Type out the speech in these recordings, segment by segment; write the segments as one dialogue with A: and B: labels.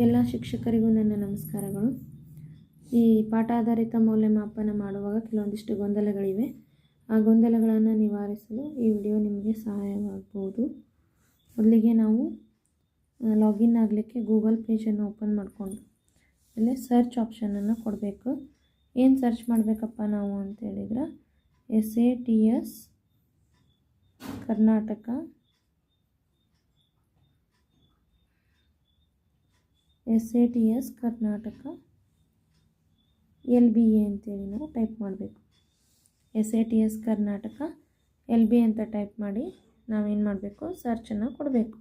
A: ಎಲ್ಲ ಶಿಕ್ಷಕರಿಗೂ ನನ್ನ ನಮಸ್ಕಾರಗಳು. ಈ ಪಾಠಾಧಾರಿತ ಮೌಲ್ಯಮಾಪನ ಮಾಡುವಾಗ ಕೆಲವೊಂದಿಷ್ಟು ಗೊಂದಲಗಳಿವೆ. ಆ ಗೊಂದಲಗಳನ್ನು ನಿವಾರಿಸಲು ಈ ವಿಡಿಯೋ ನಿಮಗೆ ಸಹಾಯವಾಗಬಹುದು. ಮೊದಲಿಗೆ ನಾವು ಲಾಗಿನ್ ಆಗಲಿಕ್ಕೆ ಗೂಗಲ್ ಪೇಜನ್ನು ಓಪನ್ ಮಾಡಿಕೊಂಡು ಅಲ್ಲೇ ಸರ್ಚ್ ಆಪ್ಷನನ್ನು ಕೊಡಬೇಕು. ಏನು ಸರ್ಚ್ ಮಾಡಬೇಕಪ್ಪ ನಾವು ಅಂತ ಹೇಳಿದ್ರೆ S A T S Karnataka S A T S Karnataka L B A ಅಂತೇಳಿ ನಾವು ಟೈಪ್ ಮಾಡಬೇಕು. S A T S Karnataka, L B ಅಂತ ಟೈಪ್ ಮಾಡಿ ನಾವೇನು ಮಾಡಬೇಕು? ಸರ್ಚನ್ನು ಕೊಡಬೇಕು.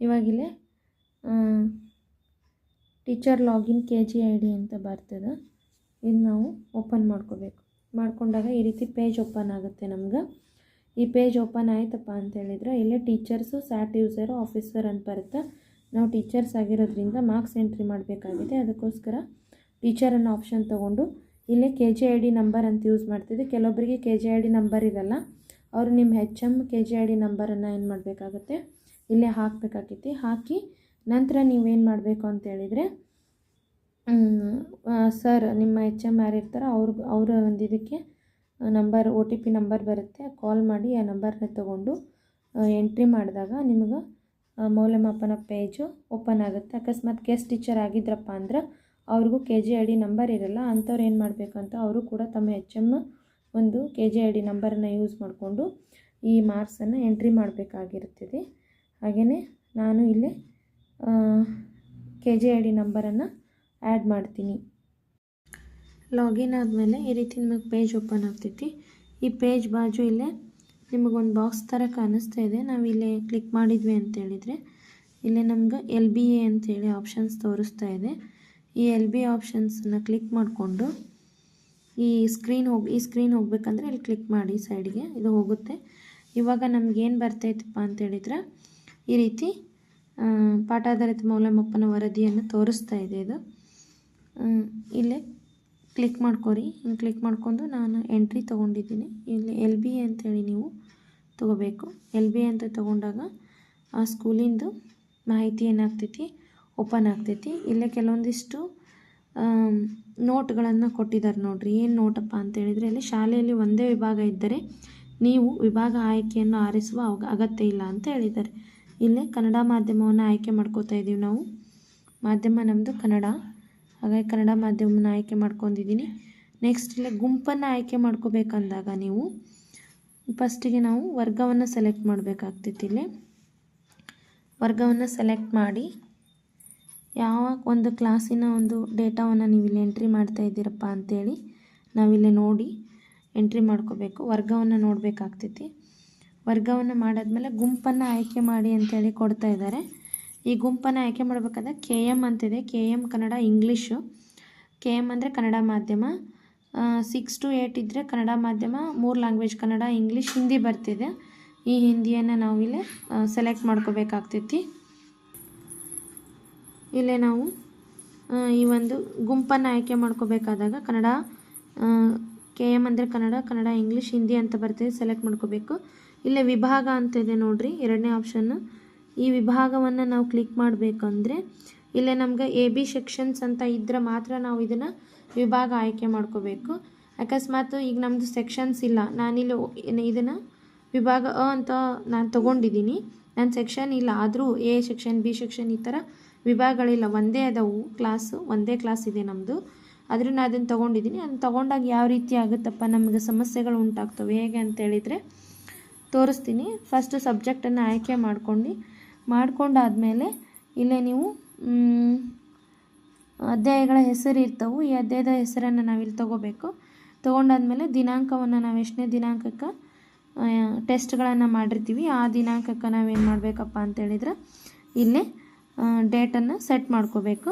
A: ಇವಾಗಿಲ್ಲೇ teacher login K G I D ಅಂತ ಬರ್ತದೆ, ಇದು ನಾವು ಓಪನ್ ಮಾಡ್ಕೋಬೇಕು. ಮಾಡ್ಕೊಂಡಾಗ ಈ ರೀತಿ ಪೇಜ್ ಓಪನ್ ಆಗುತ್ತೆ ನಮ್ಗೆ. ಈ ಪೇಜ್ ಓಪನ್ ಆಯ್ತಪ್ಪ ಅಂತ ಹೇಳಿದ್ರೆ, ಇಲ್ಲೇ ಟೀಚರ್ಸು, ಸ್ಯಾಟ್ ಯೂಸರು, ಆಫೀಸರ್ ಅಂತ ಬರುತ್ತೆ. ನಾವು ಟೀಚರ್ಸ್ ಆಗಿರೋದ್ರಿಂದ ಮಾರ್ಕ್ಸ್ ಎಂಟ್ರಿ ಮಾಡಬೇಕಾಗಿದೆ. ಅದಕ್ಕೋಸ್ಕರ ಟೀಚರ್ ಅನ್ನೋ ಆಪ್ಷನ್ ತೊಗೊಂಡು ಇಲ್ಲೇ K G I D number ಅಂತ ಯೂಸ್ ಮಾಡ್ತಿದ್ದೆ. ಕೆಲವೊಬ್ಬರಿಗೆ K G I D number ಇರಲ್ಲ. ಅವರು ನಿಮ್ಮ H M K G I D ನಂಬರನ್ನು ಏನು ಮಾಡಬೇಕಾಗುತ್ತೆ? ಇಲ್ಲೇ ಹಾಕಬೇಕಾಗೈತಿ. ಹಾಕಿ ನಂತರ ನೀವೇನು ಮಾಡಬೇಕು ಅಂತ ಹೇಳಿದರೆ ಸರ್ ನಿಮ್ಮ ಹೆಚ್ ಎಂ ಯಾರು ಇರ್ತಾರೋ ಅವ್ರಿಗೆ ಅವರ ಒಂದು ಇದಕ್ಕೆ number O T P number ಬರುತ್ತೆ. ಕಾಲ್ ಮಾಡಿ ಆ ನಂಬರ್ನ ತೊಗೊಂಡು ಎಂಟ್ರಿ ಮಾಡಿದಾಗ ನಿಮಗೆ ಮೌಲ್ಯಮಾಪನ ಪೇಜು ಓಪನ್ ಆಗುತ್ತೆ. ಅಕಸ್ಮಾತ್ ಗೆಸ್ಟ್ ಟೀಚರ್ ಆಗಿದ್ರಪ್ಪ ಅಂದ್ರೆ ಅವ್ರಿಗೂ K G I D number ಇರಲ್ಲ, ಅಂಥವ್ರು ಏನು ಮಾಡಬೇಕಂತ ಅವರು ಕೂಡ ತಮ್ಮ ಹೆಚ್ ಎಂ ಒಂದು ಕೆ ಜಿ ಐ ಡಿ ನಂಬರನ್ನು ಯೂಸ್ ಮಾಡಿಕೊಂಡು ಈ ಮಾರ್ಕ್ಸನ್ನು ಎಂಟ್ರಿ ಮಾಡಬೇಕಾಗಿರುತ್ತದೆ. ಹಾಗೆಯೇ ನಾನು ಇಲ್ಲಿ ಕೆ ಜಿ ಐ ಡಿ ನಂಬರನ್ನು ಆ್ಯಡ್ ಮಾಡ್ತೀನಿ. ಲಾಗಿನ್ ಆದಮೇಲೆ ಈ ರೀತಿ ನಿಮಗೆ ಪೇಜ್ ಓಪನ್ ಆಗ್ತೈತಿ. ಈ ಪೇಜ್ ಬಾಜು ಇಲ್ಲೇ ನಿಮಗೊಂದು ಬಾಕ್ಸ್ ಥರ ಕಾಣಿಸ್ತಾ ಇದೆ. ನಾವು ಇಲ್ಲಿ ಕ್ಲಿಕ್ ಮಾಡಿದ್ವಿ ಅಂತ ಹೇಳಿದರೆ, ಇಲ್ಲೇ ನಮ್ಗೆ ಎಲ್ ಬಿ ಎ ಅಂತೇಳಿ ಆಪ್ಷನ್ಸ್ ತೋರಿಸ್ತಾ ಇದೆ. ಈ ಎಲ್ ಬಿ ಆಪ್ಷನ್ಸನ್ನು ಕ್ಲಿಕ್ ಮಾಡಿಕೊಂಡು, ಈ ಸ್ಕ್ರೀನ್ ಹೋಗಿ, ಈ ಸ್ಕ್ರೀನ್ ಹೋಗ್ಬೇಕಂದ್ರೆ ಇಲ್ಲಿ ಕ್ಲಿಕ್ ಮಾಡಿ ಸೈಡ್ಗೆ ಇದು ಹೋಗುತ್ತೆ. ಇವಾಗ ನಮಗೇನು ಬರ್ತೈತಪ್ಪ ಅಂತ ಹೇಳಿದ್ರೆ, ಈ ರೀತಿ ಪಾಠಾಧಾರಿತ ಮೌಲ್ಯಮಾಪನ ವರದಿಯನ್ನು ತೋರಿಸ್ತಾ ಇದೆ ಇದು. ಇಲ್ಲಿ ಕ್ಲಿಕ್ ಮಾಡ್ಕೊರಿ. ಹಿಂಗೆ ಕ್ಲಿಕ್ ಮಾಡ್ಕೊಂಡು ನಾನು ಎಂಟ್ರಿ ತೊಗೊಂಡಿದ್ದೀನಿ. ಇಲ್ಲಿ ಎಲ್ ಬಿ ಎ ಅಂತೇಳಿ ನೀವು ತೊಗೋಬೇಕು. ಎಲ್ ಬಿ ಅಂತ ತೊಗೊಂಡಾಗ ಆ ಸ್ಕೂಲಿಂದು ಮಾಹಿತಿ ಏನಾಗ್ತೈತಿ, ಓಪನ್ ಆಗ್ತೈತಿ. ಇಲ್ಲೇ ಕೆಲವೊಂದಿಷ್ಟು ನೋಟ್ಗಳನ್ನು ಕೊಟ್ಟಿದ್ದಾರೆ ನೋಡಿರಿ. ಏನು ನೋಟಪ್ಪ ಅಂತ ಹೇಳಿದರೆ, ಇಲ್ಲಿ ಶಾಲೆಯಲ್ಲಿ ಒಂದೇ ವಿಭಾಗ ಇದ್ದರೆ ನೀವು ವಿಭಾಗ ಆಯ್ಕೆಯನ್ನು ಆರಿಸುವ ಅಗತ್ಯ ಇಲ್ಲ ಅಂತ ಹೇಳಿದ್ದಾರೆ. ಇಲ್ಲೇ ಕನ್ನಡ ಮಾಧ್ಯಮವನ್ನು ಆಯ್ಕೆ ಮಾಡ್ಕೋತಾ ಇದ್ದೀವಿ ನಾವು. ಮಾಧ್ಯಮ ನಮ್ಮದು ಕನ್ನಡ. ಹಾಗಾಗಿ ಕನ್ನಡ ಮಾಧ್ಯಮನ ಆಯ್ಕೆ ಮಾಡ್ಕೊಂಡಿದ್ದೀನಿ. ನೆಕ್ಸ್ಟ್ ಇಲ್ಲೇ ಗುಂಪನ್ನು ಆಯ್ಕೆ ಮಾಡ್ಕೋಬೇಕಂದಾಗ ನೀವು ಫಸ್ಟಿಗೆ ನಾವು ವರ್ಗವನ್ನು ಸೆಲೆಕ್ಟ್ ಮಾಡಬೇಕಾಗ್ತೈತಿ ಇಲ್ಲಿ. ವರ್ಗವನ್ನು ಸೆಲೆಕ್ಟ್ ಮಾಡಿ ಯಾವ ಒಂದು ಕ್ಲಾಸಿನ ಒಂದು ಡೇಟಾವನ್ನು ನೀವು ಇಲ್ಲಿ ಎಂಟ್ರಿ ಮಾಡ್ತಾ ಇದ್ದೀರಪ್ಪ ಅಂಥೇಳಿ ನಾವಿಲ್ಲಿ ನೋಡಿ ಎಂಟ್ರಿ ಮಾಡ್ಕೋಬೇಕು. ವರ್ಗವನ್ನು ನೋಡಬೇಕಾಗ್ತೈತಿ ವರ್ಗವನ್ನು ಮಾಡಾದ್ಮೇಲೆ ಗುಂಪನ್ನು ಆಯ್ಕೆ ಮಾಡಿ ಅಂತೇಳಿ ಕೊಡ್ತಾ ಇದ್ದಾರೆ. ಈ ಗುಂಪನ್ನು ಆಯ್ಕೆ ಮಾಡಬೇಕಾದ್ರೆ ಕೆ ಎಂ ಅಂತಿದೆ. K M Kannada English. K M ಅಂದರೆ ಕನ್ನಡ ಮಾಧ್ಯಮ. ಸಿಕ್ಸ್ ಟು ಏಯ್ಟ್ ಇದ್ದರೆ ಕನ್ನಡ ಮಾಧ್ಯಮ, ಮೂರು ಲ್ಯಾಂಗ್ವೇಜ್ ಕನ್ನಡ ಇಂಗ್ಲೀಷ್ ಹಿಂದಿ ಬರ್ತಿದೆ. ಈ ಹಿಂದಿಯನ್ನು ನಾವು ಇಲ್ಲೇ ಸೆಲೆಕ್ಟ್ ಮಾಡ್ಕೋಬೇಕಾಗ್ತೈತಿ. ಇಲ್ಲೇ ನಾವು ಈ ಒಂದು ಗುಂಪನ್ನು ಆಯ್ಕೆ ಮಾಡ್ಕೋಬೇಕಾದಾಗ ಕನ್ನಡ ಕೆ ಎಂ ಅಂದರೆ ಕನ್ನಡ ಕನ್ನಡ ಇಂಗ್ಲೀಷ್ ಹಿಂದಿ ಅಂತ ಬರ್ತಿದೆ ಸೆಲೆಕ್ಟ್ ಮಾಡ್ಕೋಬೇಕು. ಇಲ್ಲೇ ವಿಭಾಗ ಅಂತಿದೆ ನೋಡಿರಿ, ಎರಡನೇ ಆಪ್ಷನ್ನು ಈ ವಿಭಾಗವನ್ನು ನಾವು ಕ್ಲಿಕ್ ಮಾಡಬೇಕಂದ್ರೆ ಇಲ್ಲೇ ನಮ್ಗೆ ಎ ಬಿ ಸೆಕ್ಷನ್ಸ್ ಅಂತ ಇದ್ದರೆ ಮಾತ್ರ ನಾವು ಇದನ್ನು ವಿಭಾಗ ಆಯ್ಕೆ ಮಾಡ್ಕೋಬೇಕು. ಅಕಸ್ಮಾತ್ ಈಗ ನಮ್ಮದು ಸೆಕ್ಷನ್ಸ್ ಇಲ್ಲ. ನಾನಿಲ್ಲಿ ಇದನ್ನು ವಿಭಾಗ ಅ ಅಂತ ನಾನು ತೊಗೊಂಡಿದ್ದೀನಿ ನನ್ನ ಸೆಕ್ಷನ್ ಇಲ್ಲ. ಆದರೂ ಎ ಸೆಕ್ಷನ್, ಬಿ ಸೆಕ್ಷನ್ ಈ ಥರ ವಿಭಾಗಗಳಿಲ್ಲ. ಒಂದೇ ಅದಾವು ಕ್ಲಾಸು, ಒಂದೇ ಕ್ಲಾಸ್ ಇದೆ ನಮ್ಮದು ಆದರೂ ನಾನು ಅದನ್ನು ತೊಗೊಂಡಿದ್ದೀನಿ ಅದನ್ನು ತೊಗೊಂಡಾಗ ಯಾವ ರೀತಿ ಆಗುತ್ತಪ್ಪ? ನಮಗೆ ಸಮಸ್ಯೆಗಳು ಉಂಟಾಗ್ತವೆ. ಹೇಗೆ ಅಂತೇಳಿದರೆ ತೋರಿಸ್ತೀನಿ. ಫಸ್ಟು ಸಬ್ಜೆಕ್ಟನ್ನು ಆಯ್ಕೆ ಮಾಡ್ಕೊಂಡು. ಮಾಡ್ಕೊಂಡಾದಮೇಲೆ ಇಲ್ಲೇ ನೀವು ಅಧ್ಯಾಯಗಳ ಹೆಸರು ಇರ್ತವು. ಈ ಅಧ್ಯಾಯದ ಹೆಸರನ್ನು ನಾವಿಲ್ಲಿ ತೊಗೋಬೇಕು. ತೊಗೊಂಡಾದ್ಮೇಲೆ ದಿನಾಂಕವನ್ನು ನಾವು ಎಷ್ಟನೇ ದಿನಾಂಕಕ್ಕೆ ಟೆಸ್ಟ್ಗಳನ್ನು ಮಾಡಿರ್ತೀವಿ. ಆ ದಿನಾಂಕಕ್ಕೆ ನಾವೇನು ಮಾಡಬೇಕಪ್ಪ ಅಂತೇಳಿದ್ರೆ ಇಲ್ಲೇ ಡೇಟನ್ನು ಸೆಟ್ ಮಾಡ್ಕೋಬೇಕು.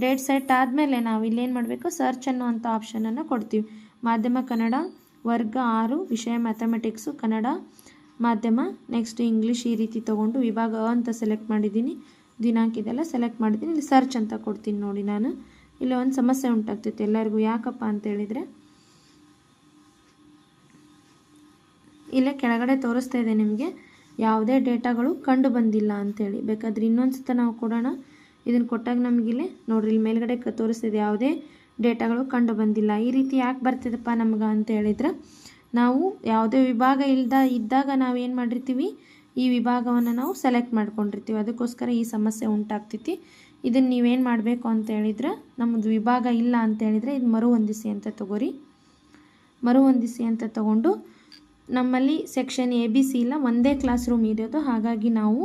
A: ಡೇಟ್ ಸೆಟ್ ಆದಮೇಲೆ ನಾವು ಇಲ್ಲೇನು ಮಾಡಬೇಕು? ಸರ್ಚ್ ಅನ್ನುವಂಥ ಆಪ್ಷನನ್ನು ಕೊಡ್ತೀವಿ. ಮಾಧ್ಯಮ ಕನ್ನಡ, ವರ್ಗ ಆರು, ವಿಷಯ ಮ್ಯಾಥಮೆಟಿಕ್ಸು ಕನ್ನಡ ಮಾಧ್ಯಮ ನೆಕ್ಸ್ಟ್ ಇಂಗ್ಲೀಷ್ ಈ ರೀತಿ ತೊಗೊಂಡು ವಿಭಾಗ ಅಂತ ಸೆಲೆಕ್ಟ್ ಮಾಡಿದ್ದೀನಿ. ದಿನಾಂಕ ಇದೆಲ್ಲ ಸೆಲೆಕ್ಟ್ ಮಾಡ್ತೀನಿ ಇಲ್ಲಿ ಸರ್ಚ್ ಅಂತ ಕೊಡ್ತೀನಿ ನೋಡಿ ನಾನು. ಇಲ್ಲಿ ಒಂದು ಸಮಸ್ಯೆ ಉಂಟಾಗ್ತಿತ್ತು. ಎಲ್ಲರಿಗೂ ಯಾಕಪ್ಪ ಅಂತೇಳಿದರೆ ಇಲ್ಲೇ ಕೆಳಗಡೆ ತೋರಿಸ್ತಾ ಇದೆ ನಿಮಗೆ. ಯಾವುದೇ ಡೇಟಾಗಳು ಕಂಡು ಬಂದಿಲ್ಲ ಅಂಥೇಳಿ ಬೇಕಾದ್ರೆ ಇನ್ನೊಂದು ಸತ ನಾವು ಕೊಡೋಣ. ಇದನ್ನು ಕೊಟ್ಟಾಗ ನಮಗಿಲ್ಲಿ ನೋಡ್ರಿ, ಇಲ್ಲಿ ಮೇಲ್ಗಡೆ ತೋರಿಸ್ತಿದೆ ಯಾವುದೇ ಡೇಟಾಗಳು ಕಂಡು ಬಂದಿಲ್ಲ. ಈ ರೀತಿ ಯಾಕೆ ಬರ್ತಿದಪ್ಪ ನಮ್ಗೆ ಅಂತ ಹೇಳಿದ್ರೆ, ನಾವು ಯಾವುದೇ ವಿಭಾಗ ಇಲ್ದ ಇದ್ದಾಗ ನಾವು ಏನು ಮಾಡಿರ್ತೀವಿ? ಈ ವಿಭಾಗವನ್ನು ನಾವು ಸೆಲೆಕ್ಟ್ ಮಾಡ್ಕೊಂಡಿರ್ತೀವಿ. ಅದಕ್ಕೋಸ್ಕರ ಈ ಸಮಸ್ಯೆ ಉಂಟಾಗ್ತೈತಿ. ಇದನ್ನು ನೀವೇನು ಮಾಡಬೇಕು ಅಂತ ಹೇಳಿದ್ರೆ ನಮ್ಮದು ವಿಭಾಗ ಇಲ್ಲ ಅಂತ ಹೇಳಿದರೆ ಇದು ಮರು ಹೊಂದಿಸಿ ಅಂತ ತಗೋರಿ. ಮರು ಹೊಂದಿಸಿ ಅಂತ ತಗೊಂಡು ನಮ್ಮಲ್ಲಿ ಸೆಕ್ಷನ್ ಎ ಬಿ ಸಿ ಇಲ್ಲ ಒಂದೇ ಕ್ಲಾಸ್ ರೂಮ್ ಇರೋದು. ಹಾಗಾಗಿ ನಾವು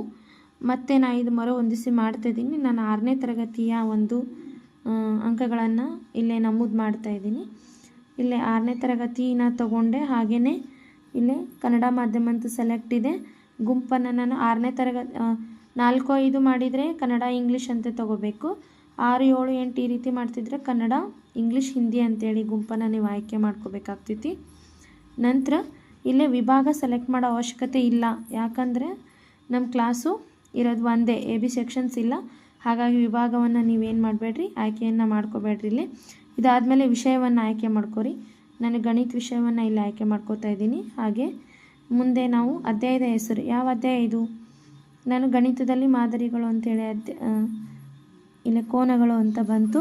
A: ಮತ್ತೆ ನಾ ಇದು ಮರು ಹೊಂದಿಸಿ ಮಾಡ್ತಾಯಿದ್ದೀನಿ ನಾನು ಆರನೇ ತರಗತಿಯ ಒಂದು ಅಂಕಗಳನ್ನು ಇಲ್ಲೇ ನಮೂದು ಮಾಡ್ತಾ ಇದ್ದೀನಿ. ಇಲ್ಲೇ ಆರನೇ ತರಗತಿನ ತಗೊಂಡೆ. ಹಾಗೆಯೇ ಇಲ್ಲೇ ಕನ್ನಡ ಮಾಧ್ಯಮ ಅಂತ ಸೆಲೆಕ್ಟ್ ಇದೆ. ಗುಂಪನ್ನು ನಾನು ಆರನೇ ತರಗತಿ ನಾಲ್ಕು ಐದು ಮಾಡಿದರೆ ಕನ್ನಡ, ಇಂಗ್ಲೀಷ್ ಅಂತ ತಗೋಬೇಕು. ಆರು, ಏಳು, ಎಂಟು ಈ ರೀತಿ ಮಾಡ್ತಿದ್ರೆ ಕನ್ನಡ, ಇಂಗ್ಲೀಷ್, ಹಿಂದಿ ಅಂತೇಳಿ ಗುಂಪನ್ನು ನೀವು ಆಯ್ಕೆ ಮಾಡ್ಕೋಬೇಕಾಗ್ತೈತಿ. ನಂತರ ಇಲ್ಲೇ ವಿಭಾಗ ಸೆಲೆಕ್ಟ್ ಮಾಡೋ ಅವಶ್ಯಕತೆ ಇಲ್ಲ. ಯಾಕಂದರೆ ನಮ್ಮ ಕ್ಲಾಸು ಇರೋದು ಒಂದೇ, ಎ, ಬಿ ಸೆಕ್ಷನ್ಸ್ ಇಲ್ಲ. ಹಾಗಾಗಿ ವಿಭಾಗವನ್ನು ನೀವೇನು ಮಾಡಬೇಡ್ರಿ, ಆಯ್ಕೆಯನ್ನು ಮಾಡ್ಕೋಬೇಡ್ರಿ ಇಲ್ಲಿ. ಇದಾದಮೇಲೆ ವಿಷಯವನ್ನು ಆಯ್ಕೆ ಮಾಡ್ಕೊರಿ. ನಾನು ಗಣಿತ ವಿಷಯವನ್ನು ಇಲ್ಲಿ ಆಯ್ಕೆ ಮಾಡ್ಕೋತಾ ಇದ್ದೀನಿ. ಹಾಗೆ ಮುಂದೆ ನಾವು ಅಧ್ಯಾಯದ ಹೆಸರು. ಯಾವ ಅಧ್ಯಾಯ ಇದು? ನಾನು ಗಣಿತದಲ್ಲಿ ಮಾದರಿಗಳು ಅಂತೇಳಿ ಅಧ್ಯ ಇಲ್ಲ ಕೋನಗಳು ಅಂತ ಬಂತು.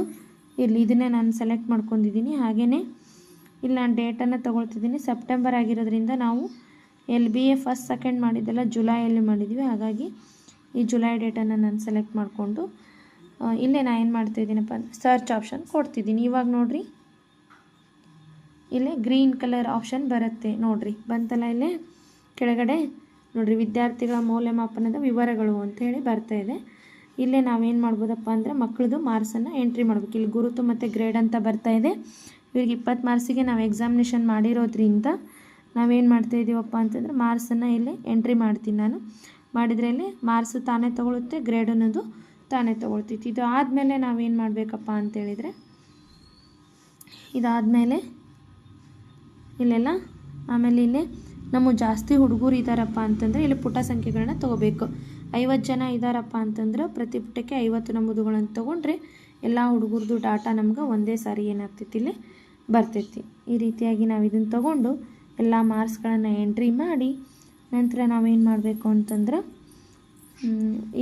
A: ಇಲ್ಲಿ ಇದನ್ನೇ ನಾನು ಸೆಲೆಕ್ಟ್ ಮಾಡ್ಕೊಂಡಿದ್ದೀನಿ. ಹಾಗೆಯೇ ಇಲ್ಲಿ ನಾನು ಡೇಟನ್ನು ತೊಗೊಳ್ತಿದ್ದೀನಿ. ಸೆಪ್ಟೆಂಬರ್ ಆಗಿರೋದ್ರಿಂದ ನಾವು L B A first second ಮಾಡಿದ್ದೆಲ್ಲ ಜುಲೈಯಲ್ಲಿ ಮಾಡಿದ್ವಿ ಹಾಗಾಗಿ ಈ ಜುಲೈ ಡೇಟನ್ನು ನಾನು ಸೆಲೆಕ್ಟ್ ಮಾಡಿಕೊಂಡು ಇಲ್ಲೇ ನಾನು ಏನು ಮಾಡ್ತಾಯಿದ್ದೀನಪ್ಪ ಸರ್ಚ್ ಆಪ್ಷನ್ ಕೊಡ್ತಿದ್ದೀನಿ. ಇವಾಗ ನೋಡಿರಿ. ಇಲ್ಲೇ ಗ್ರೀನ್ ಕಲರ್ ಆಪ್ಷನ್ ಬರುತ್ತೆ. ನೋಡಿರಿ. ಬಂತಲ್ಲ ಇಲ್ಲೇ? ಕೆಳಗಡೆ ನೋಡಿರಿ ವಿದ್ಯಾರ್ಥಿಗಳ ಮೌಲ್ಯಮಾಪನದ ವಿವರಗಳು ಅಂತ ಹೇಳಿ ಬರ್ತಾ ಇದೆ. ಇಲ್ಲೇ ನಾವೇನು ಮಾಡ್ಬೋದಪ್ಪ ಅಂದರೆ ಮಕ್ಕಳದು ಮಾರ್ಕ್ಸನ್ನು ಎಂಟ್ರಿ ಮಾಡ್ಬೇಕು. ಇಲ್ಲಿ ಗುರುತು ಮತ್ತು ಗ್ರೇಡ್ ಅಂತ ಬರ್ತಾ ಇದೆ. ಇವ್ರಿಗೆ ಇಪ್ಪತ್ತು ಮಾರ್ಕ್ಸಿಗೆ ನಾವು ಎಕ್ಸಾಮಿನೇಷನ್ ಮಾಡಿರೋದ್ರಿಂದ ನಾವೇನು ಮಾಡ್ತಾ ಇದ್ದೀವಪ್ಪ ಅಂತಂದರೆ ಮಾರ್ಕ್ಸನ್ನು ಇಲ್ಲಿ ಎಂಟ್ರಿ ಮಾಡ್ತೀನಿ ನಾನು. ಮಾಡಿದರೆ ಇಲ್ಲಿ ಮಾರ್ಕ್ಸು ತಾನೇ ತೊಗೊಳುತ್ತೆ ಗ್ರೇಡ್ ಅನ್ನೋದು ತಾನೇ ತೊಗೊಳ್ತೈತಿ. ಇದು ಆದಮೇಲೆ ನಾವೇನು ಮಾಡಬೇಕಪ್ಪ ಅಂತೇಳಿದರೆ ಇದಾದಮೇಲೆ ಇಲ್ಲೆಲ್ಲ ಆಮೇಲೆ ಇಲ್ಲಿ ನಮ್ಮ ಜಾಸ್ತಿ ಹುಡುಗರು ಇದ್ದಾರಪ್ಪ ಅಂತಂದರೆ ಇಲ್ಲಿ ಪುಟ ಸಂಖ್ಯೆಗಳನ್ನ ತೊಗೋಬೇಕು. ಐವತ್ತು ಜನ ಇದ್ದಾರಪ್ಪ ಅಂತಂದ್ರೆ ಪ್ರತಿ ಪುಟಕ್ಕೆ ಐವತ್ತು ನಮೂದುಗಳನ್ನು ತೊಗೊಂಡ್ರೆ ಎಲ್ಲ ಹುಡುಗರದು ಡಾಟಾ ನಮ್ಗೆ ಒಂದೇ ಸಾರಿ ಏನಾಗ್ತೈತಿ ಇಲ್ಲಿ ಬರ್ತೈತಿ. ಈ ರೀತಿಯಾಗಿ ನಾವು ಇದನ್ನು ತೊಗೊಂಡು ಎಲ್ಲ ಮಾರ್ಕ್ಸ್ಗಳನ್ನು ಎಂಟ್ರಿ ಮಾಡಿ ನಂತರ ನಾವೇನು ಮಾಡಬೇಕು ಅಂತಂದ್ರೆ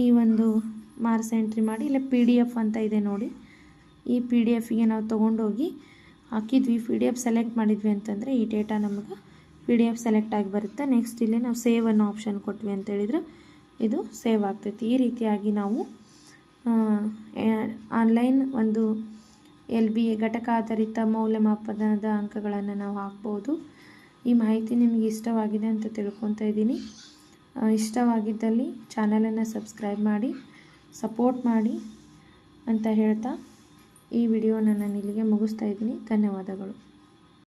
A: ಈ ಒಂದು ಮಾರ್ಕ್ಸ್ ಎಂಟ್ರಿ ಮಾಡಿ ಇಲ್ಲ ಪಿ ಡಿ ಎಫ್ ಅಂತ ಇದೆ ನೋಡಿ. ಈ ಪಿ ಡಿ ಎಫ್ಗೆ ನಾವು ತೊಗೊಂಡೋಗಿ ಹಾಕಿದ್ವಿ. ಪಿ ಡಿ ಎಫ್ ಸೆಲೆಕ್ಟ್ ಮಾಡಿದ್ವಿ ಅಂತಂದರೆ ಈ ಡೇಟಾ ನಮಗೆ ಪಿ ಡಿ ಎಫ್ ಸೆಲೆಕ್ಟ್ ಆಗಿ ಬರುತ್ತೆ. ನೆಕ್ಸ್ಟ್ ಇಲ್ಲಿ ನಾವು ಸೇವ್ ಅನ್ನೋ ಆಪ್ಷನ್ ಕೊಟ್ವಿ ಅಂತ ಇದು ಸೇವ್ ಆಗ್ತೈತಿ. ಈ ರೀತಿಯಾಗಿ ನಾವು ಆನ್ಲೈನ್ ಒಂದು ಎಲ್ ಬಿ ಎ ಘಟಕ ಆಧಾರಿತ ಮೌಲ್ಯಮಾಪನದ ಅಂಕಗಳನ್ನು ನಾವು ಹಾಕ್ಬೋದು. ಈ ಮಾಹಿತಿ ನಿಮಗೆ ಇಷ್ಟವಾಗಿದೆ ಅಂತ ತಿಳ್ಕೊತಾ ಇದ್ದೀನಿ. ಇಷ್ಟವಾಗಿದ್ದಲ್ಲಿ ಚಾನಲನ್ನು ಸಬ್ಸ್ಕ್ರೈಬ್ ಮಾಡಿ ಸಪೋರ್ಟ್ ಮಾಡಿ ಅಂತ ಹೇಳ್ತಾ ಈ ವಿಡಿಯೋನ ನಾನು ಇಲ್ಲಿಗೆ ಮುಗಿಸ್ತಾ ಇದ್ದೀನಿ. ಧನ್ಯವಾದಗಳು.